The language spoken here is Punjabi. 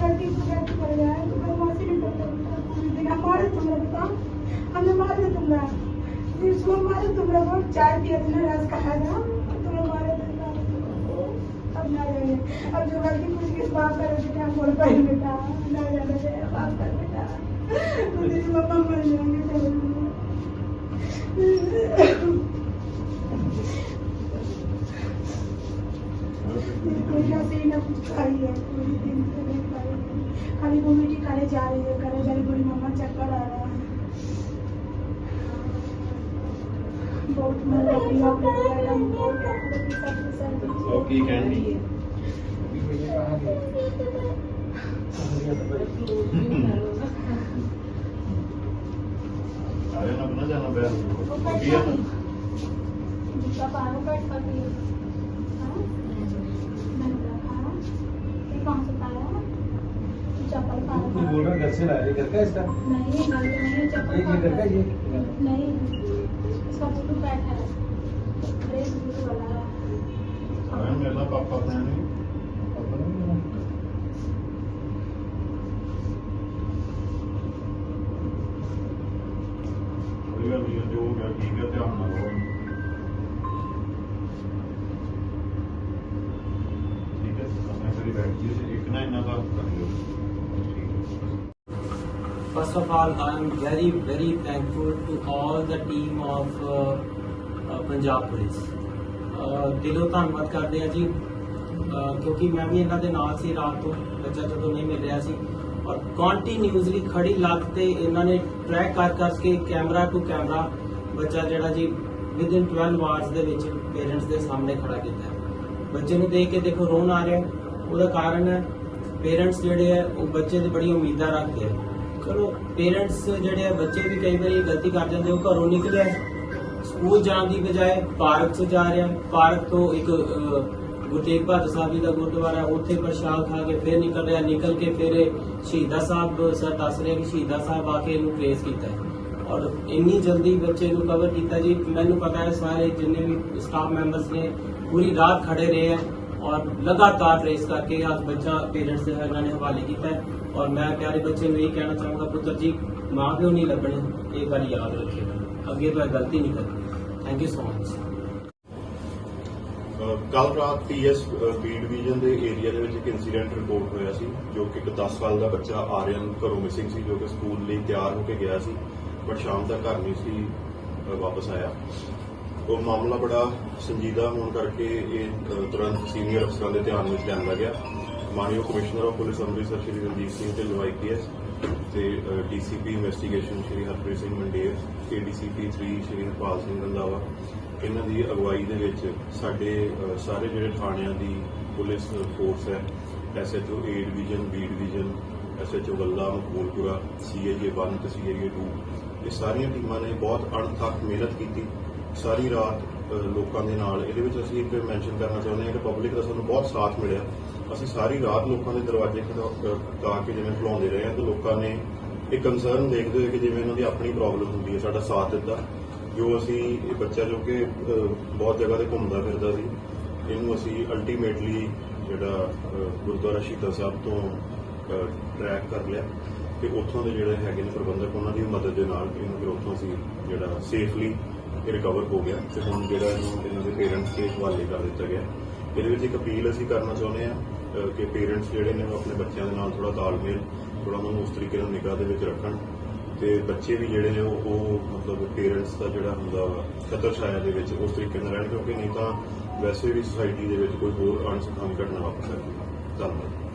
गलती से गलती कर गया है तो मैं मासी ने तुम मारे तुम रखता हमने मारे तुम इसको मारे तुम रखो चाय पिया तुमने रस कहा था। तुम मारे अब ना जाए अब जो गलती कुछ किस बात कर रहे थे हम बोल पाए, बेटा। ना जाना चाहिए बात कर बेटा। तो तेरी मम्मा मर जाएँगे वजह से ही ना कुछ खा है पूरे दिन से नहीं खा रही खाली वोमिटिंग करे जा रही है करे जा रही बोली मम्मा चक्कर आ रहा है। बहुत मन लग रही है बहुत लग रही है। अरे अपना जाना बैठ गया ना? तुम बोल रहे घर से ला रहे घर का इसका नहीं घर का नहीं चप्पल ये घर का ये नहीं इसका ब्लूटूथ बैठा है ब्रेस ब्लूटूथ वाला है मैम मेरा पापा पहने First of all, I am very, very thankful to all the team of uh, uh, Punjab Police. Uh, ਦਿਲੋਂ ਧੰਨਵਾਦ ਕਰਦੇ ਆ ਜੀ uh, ਕਿਉਂਕਿ ਮੈਂ ਵੀ ਇਹਨਾਂ ਦੇ ਨਾਲ ਸੀ ਰਾਤ ਤੋਂ ਬੱਚਾ ਜਦੋਂ ਨਹੀਂ ਮਿਲ ਰਿਹਾ ਸੀ ਔਰ ਕੰਟੀਨਿਊਸਲੀ ਖੜੀ ਲੱਤ ਤੇ ਇਹਨਾਂ ਨੇ ਟਰੈਕ ਕਰ ਕਰਕੇ ਕੈਮਰਾ ਟੂ ਕੈਮਰਾ ਬੱਚਾ ਜਿਹੜਾ ਜੀ ਵਿਦਿਨ 12 ਆਵਰਸ ਦੇ ਵਿੱਚ ਪੇਰੈਂਟਸ ਦੇ ਸਾਹਮਣੇ ਖੜਾ ਕੀਤਾ ਹੈ ਬੱਚੇ ਨੂੰ ਦੇਖ ਕੇ ਦੇਖੋ ਰੋਣ ਆ ਰਿਹਾ ਹੈ। ਉਹਦਾ ਕਾਰਨ ਹੈ ਪੇਰੈਂਟਸ ਜਿਹੜੇ ਹੈ ਉਹ ਬੱਚੇ ਦੀ ਬੜੀ ਉਮੀਦਾਂ ਰੱਖਦੇ ਆ ਚਲੋ ਪੇਰੈਂਟਸ ਜਿਹੜੇ ਆ, ਬੱਚੇ ਵੀ ਕਈ ਵਾਰੀ ਗਲਤੀ ਕਰ ਜਾਂਦੇ ਉਹ ਘਰੋਂ ਨਿਕਲਿਆ ਸਕੂਲ ਜਾਣ ਦੀ ਬਜਾਏ ਪਾਰਕ 'ਚ ਜਾ ਰਿਹਾ ਪਾਰਕ ਤੋਂ ਇੱਕ ਗੁਰੂ ਤੇਗ ਬਹਾਦਰ ਸਾਹਿਬ ਜੀ ਦਾ ਗੁਰਦੁਆਰਾ, ਉੱਥੇ ਪ੍ਰਸ਼ਾਦ ਖਾ ਕੇ ਫਿਰ ਨਿਕਲ ਰਿਹਾ। ਨਿਕਲ ਕੇ ਫਿਰ ਇਹ ਸ਼ਹੀਦਾਂ ਸਾਹਿਬ, ਸਰ ਦੱਸ ਰਿਹਾ ਕਿ ਸ਼ਹੀਦਾਂ ਸਾਹਿਬ ਆ ਕੇ ਇਹਨੂੰ ਟ੍ਰੇਸ ਕੀਤਾ ਹੈ। ਔਰ ਇੰਨੀ ਜਲਦੀ ਬੱਚੇ ਨੂੰ ਕਵਰ ਕੀਤਾ ਜੀ। ਮੈਨੂੰ ਪਤਾ ਹੈ ਸਾਰੇ ਜਿੰਨੇ ਵੀ ਸਟਾਫ ਮੈਂਬਰਸ ਨੇ, ਪੂਰੀ ਰਾਤ ਖੜੇ ਰਹੇ ਹੈ ਔਰ ਲਗਾਤਾਰ ਟ੍ਰੇਸ ਕਰਕੇ ਅੱਜ ਬੱਚਾ ਪੇਰੈਂਟਸ ਦੇ ਇਹਨਾਂ ਨੇ ਹਵਾਲੇ ਕੀਤਾ ਔਰ ਮੈਂ ਪਿਆਰੇ ਬੱਚੇ ਨੂੰ ਇਹ ਕਹਿਣਾ ਚਾਹੂੰਗਾ, ਪੁੱਤਰ ਜੀ, ਮਾਂ ਪਿਓ ਨਹੀਂ ਲੱਭਣੇ, ਇਹ ਗੱਲ ਯਾਦ ਰੱਖਿਓ। ਅੱਗੇ ਤੋਂ ਇਹ ਗਲਤੀ ਨਹੀਂ ਕਰਨੀ। ਥੈਂਕ ਯੂ ਸੋ ਮਚ ਕੱਲ ਰਾਤ ਪੀਐਸ ਬੀ ਡਿਵੀਜ਼ਨ ਦੇ ਏਰੀਆ ਦੇ ਵਿੱਚ ਇੱਕ ਇਨਸੀਡੈਂਟ ਰਿਪੋਰਟ ਹੋਇਆ ਸੀ, ਜੋ ਕਿ ਇੱਕ 10 ਸਾਲ ਦਾ ਬੱਚਾ ਆਰੀਅਨ ਘਰੋਂ ਮਿਸਿੰਗ ਸੀ, ਜੋ ਕਿ ਸਕੂਲ ਲਈ ਤਿਆਰ ਹੋ ਕੇ ਗਿਆ ਸੀ ਬਟ ਸ਼ਾਮ ਤੱਕ ਘਰ ਨਹੀਂ ਸੀ ਵਾਪਸ ਆਇਆ। ਉਹ ਮਾਮਲਾ ਬੜਾ ਸੰਜੀਦਾ ਹੋਣ ਕਰਕੇ ਇਹ ਤੁਰੰਤ ਸੀਨੀਅਰ ਅਫਸਰਾਂ ਦੇ ਧਿਆਨ ਵਿੱਚ ਲਿਆਂਦਾ ਗਿਆ ਮਾਨਯੋਗ commissioner of police Amritsar Shri Ranjit Singh Dhillon IPS ਤੇ DCP investigation Shri Harpreet Singh Mander ADCP 3 Shri Harpal Singh Randhawa. ਇਹਨਾਂ ਦੀ ਅਗਵਾਈ ਦੇ ਵਿੱਚ ਸਾਡੇ ਸਾਰੇ ਜਿਹੜੇ ਥਾਣਿਆਂ ਦੀ ਪੁਲਿਸ ਫੋਰਸ ਹੈ SHO A division B division SHO Vallah, Maqboolpura CIA 1 ਤੇ ਸੀਆਈਏ 2 ਇਹ ਸਾਰੀਆਂ ਟੀਮਾਂ ਨੇ ਬਹੁਤ ਅਣਥੱਕ ਮਿਹਨਤ ਕੀਤੀ। ਸਾਰੀ ਰਾਤ ਲੋਕਾਂ ਦੇ ਨਾਲ। ਇਹਦੇ ਵਿੱਚ ਅਸੀਂ ਇੱਕ ਮੈਂਸ਼ਨ ਕਰਨਾ ਚਾਹੁੰਦੇ ਹਾਂ ਕਿ ਪਬਲਿਕ ਦਾ ਸਾਨੂੰ ਬਹੁਤ ਸਾਥ ਮਿਲਿਆ। ਅਸੀਂ ਸਾਰੀ ਰਾਤ ਲੋਕਾਂ ਦੇ ਦਰਵਾਜ਼ੇ ਖੜਕਾ ਕੇ ਜਿਵੇਂ ਖੁਲਾਉਂਦੇ ਰਹੇ ਹਾਂ ਤੇ ਲੋਕਾਂ ਨੇ ਇਹ ਕੰਸਰਨ ਦੇਖਦੇ ਹੋਏ ਕਿ ਜਿਵੇਂ ਉਹਨਾਂ ਦੀ ਆਪਣੀ ਪ੍ਰੋਬਲਮ ਹੁੰਦੀ ਹੈ, ਸਾਡਾ ਸਾਥ ਦਿੱਤਾ। ਜੋ ਅਸੀਂ ਇਹ ਬੱਚਾ ਜੋ ਕਿ ਬਹੁਤ ਜਗ੍ਹਾ ਤੇ ਘੁੰਮਦਾ ਫਿਰਦਾ ਸੀ, ਇਹਨੂੰ ਅਸੀਂ ਅਲਟੀਮੇਟਲੀ ਜਿਹੜਾ ਗੁਰਦੁਆਰਾ ਸ਼ਹੀਦਾਂ ਸਾਹਿਬ ਤੋਂ ਟਰੈਕ ਕਰ ਲਿਆ। ਤੇ ਉੱਥੋਂ ਦੇ ਜਿਹੜੇ ਹੈਗੇ ਨੇ ਪ੍ਰਬੰਧਕ, ਉਹਨਾਂ ਦੀ ਮਦਦ ਦੇ ਨਾਲ ਇਹਨੂੰ ਫਿਰ ਉੱਥੋਂ ਅਸੀਂ ਜਿਹੜਾ ਸੇਫਲੀ ਇਹ ਰਿਕਵਰ ਹੋ ਗਿਆ ਤੇ ਹੁਣ ਜਿਹੜਾ ਇਹਨੂੰ ਇਹਨਾਂ ਦੇ ਪੇਰੈਂਟਸ ਦੇ ਹਵਾਲੇ ਕਰ ਦਿੱਤਾ ਗਿਆ। ਇਹਦੇ ਵਿੱਚ ਇੱਕ ਅਪੀਲ ਅਸੀਂ ਕਰਨਾ ਚਾਹੁੰਦੇ ਹਾਂ ਕਿ ਪੇਰੈਂਟਸ ਜਿਹੜੇ ਨੇ ਉਹ ਆਪਣੇ ਬੱਚਿਆਂ ਦੇ ਨਾਲ ਥੋੜਾ ਤਾਲਮੇਲ ਥੋੜਾ ਉਹਨਾਂ ਨੂੰ ਉਸ ਤਰੀਕੇ ਨਾਲ ਨਿਗਾਹ ਦੇ ਵਿੱਚ ਰੱਖਣ ਤੇ ਬੱਚੇ ਵੀ ਜਿਹੜੇ ਨੇ ਉਹ ਮਤਲਬ ਪੇਰੈਂਟਸ ਦਾ ਜਿਹੜਾ ਹੁੰਦਾ ਵਾ, ਖਤਰ ਛਾਇਆ ਦੇ ਵਿੱਚ ਉਸ ਤਰੀਕੇ ਨਾਲ ਰਹਿਣ ਕਿਉਂਕਿ ਨਹੀਂ ਤਾਂ ਵੈਸੇ ਵੀ ਸੁਸਾਇਟੀ ਦੇ ਵਿੱਚ ਕੋਈ ਹੋਰ ਅਣਸੁਖਾਵੀ ਘਟਨਾ ਵਾਪਰ ਸਕਦੀ। ਹੈ ਧੰਨਵਾਦ।